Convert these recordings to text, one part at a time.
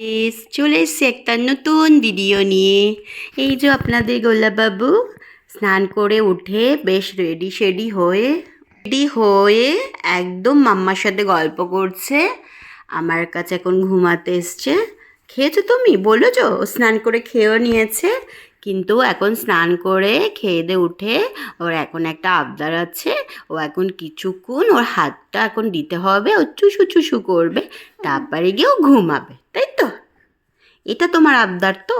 S চলে এসছি একটা নতুন ভিডিও নিয়ে। এই যে আপনাদের গোলাপবাবু, স্নান করে উঠে বেশ রেডি শেডি হয়ে রেডি হয়ে একদম মাম্মার সাথে গল্প করছে। আমার কাছে এখন ঘুমাতে এসছে। খেয়েছো তুমি? বলেছ? স্নান করে খেয়েও নিয়েছে। কিন্তু এখন স্নান করে খেয়ে দিয়ে উঠে ওর এখন একটা আবদার আছে। ও এখন কিছুক্ষণ ওর হাতটা এখন দিতে হবে, ও চুষু চুষু করবে, তারপরে গিয়ে ও ঘুমাবে, তাই তো? এটা তোমার আবদার তো?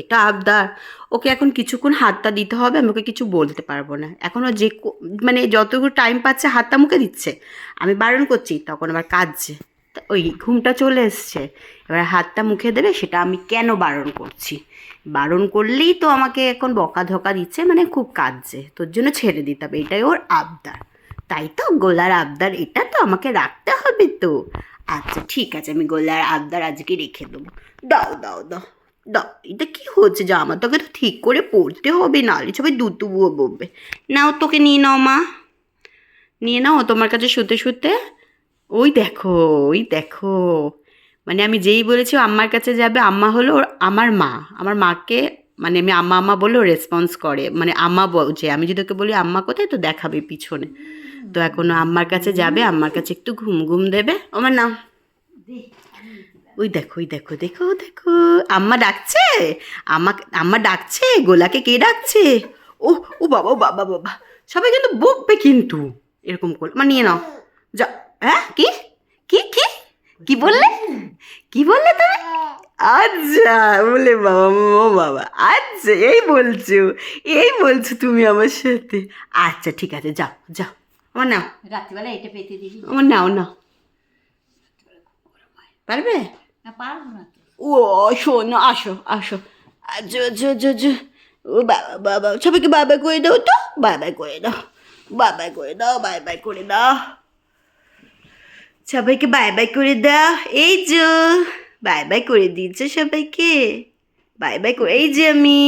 এটা আবদার। ওকে এখন কিছুক্ষণ হাতটা দিতে হবে, আমি ওকে কিছু বলতে পারব না। এখন ও যে মানে যতটুকু টাইম পাচ্ছে, হাতটা মুখে দিচ্ছে। আমি বারণ করছি, তখন আবার কাঁদছে। ওই ঘুমটা চলে এসছে। এবার হাতটা মুখে দেবে, সেটা আমি কেন বারণ করছি? বারণ করলেই তো আমাকে এখন বকা ধকা দিচ্ছে মানে খুব কাঁদছে। তোর জন্য ছেড়ে দিতে হবে, এটাই ওর আবদার। তাই তো গোলার আবদার, এটা তো আমাকে রাখতে হবে তো। আচ্ছা ঠিক আছে, আমি গোলার আবদার আজকে রেখে দেবো। দাও দাও দাও দাও, এটা কি হচ্ছে জামা তোকে তো ঠিক করে পরতে হবে, নাহলে সবাই দুতুবুও বলবে নাও, তোকে নিয়ে নাও, মা। নিয়ে নাও তোমার কাছে শুতে শুতে। ওই দেখো ওই দেখো। মানে আমি যেই বলেছি আম্মার কাছে যাবে আম্মা হলো ওর আমার মা। আমার মাকে মানে আমি আম্মা আম্মা বলেও রেসপন্স করে। মানে আম্মা বলছে আমি যদি ওকে বলি আম্মা কোথায়? তো দেখাবে পিছনে। তো এখন আম্মার কাছে যাবে আম্মার কাছে একটু ঘুম ঘুম দেবে। আমার নাম ওই দেখো ওই দেখো দেখো দেখো। আম্মা ডাকছে? আম্মা আম্মা ডাকছে? গোলাকে কে ডাকছে? ও ও বাবা ও বাবা বাবা। সবাই কিন্তু বকবে কিন্তু। এরকম করে। মানে নিয়ে নাও। যা। হ্যাঁ কি? কি কি? কি বললে? কি বললে তুমি? আচ্ছা বলে বাবা ও বাবা আচ্ছা এই বলছো এই বলছো তুমি আমার সাথে। আচ্ছা ঠিক আছে যাও যাও। আমার নাও। রাত্রিবেলা এটা পেতে দিবি। আমার নাও নাও। পারবে? না পারব না ও শোনো আসো আসো। ও বাবা বাবা সবাইকে বাবা করে দাও তো। বাবা করে দাও। বাবা করে দাও বাই বাই করে দাও। সবাইকে বাই বাই করে দাও। এই যে বাই বাই করে দিয়েছে সবাইকে। বাই বাই করে, এই যে আমি।